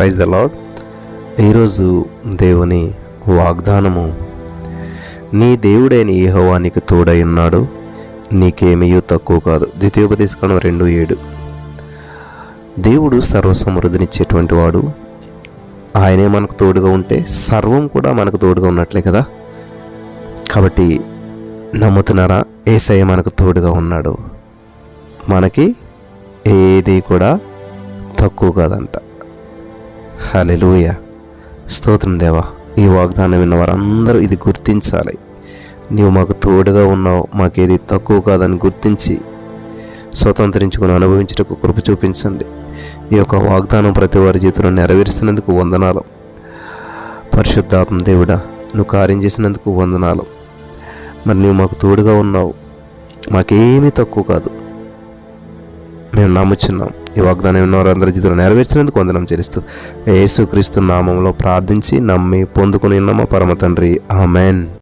Praise the lord ఈరోజు దేవుని వాగ్దానము నీ దేవుడైన యెహోవా నీకు తోడై ఉన్నాడు నీకేమీ తక్కువ కాదు. ద్వితీయోపదేశకం రెండు ఏడు. దేవుడు సర్వసమృద్ధినిచ్చేటువంటి వాడు. ఆయనే మనకు తోడుగా ఉంటే సర్వం కూడా మనకు తోడుగా ఉన్నట్లే కదా? కాబట్టి నమ్ముతున్నారా? ఏసయ్య మనకు తోడుగా ఉన్నాడు. మనకి ఏది కూడా తక్కువ కాదంట. హలెలూయ స్తోత్రం దేవా ఈ వాగ్దానం విన్న వారందరూ ఇది గుర్తించాలి. నీవు మాకు తోడుగా ఉన్నావు మాకేది తక్కువ కాదని గుర్తించి స్వతంత్రించుకుని అనుభవించటకు కృప చూపించండి. ఈ యొక్క వాగ్దానం ప్రతి వారి జీవితంలో నెరవేరుస్తున్నందుకు వందనాలు. పరిశుద్ధాత్మ దేవుడా నువ్వు కార్యం చేసినందుకు వందనాలు. మరి నువ్వు మాకు తోడుగా ఉన్నావు మాకేమీ తక్కువ కాదు. మేము నమ్ముచున్నాం. ఈ వాగ్దానం ఉన్న అందరి జీవితంలో నెరవేర్చినందుకు వందనం చేస్తూ యేసుక్రీస్తు నామంలో ప్రార్థించి నమ్మి పొందుకుని ఉన్నామా పరమ తండ్రి. ఆమెన్.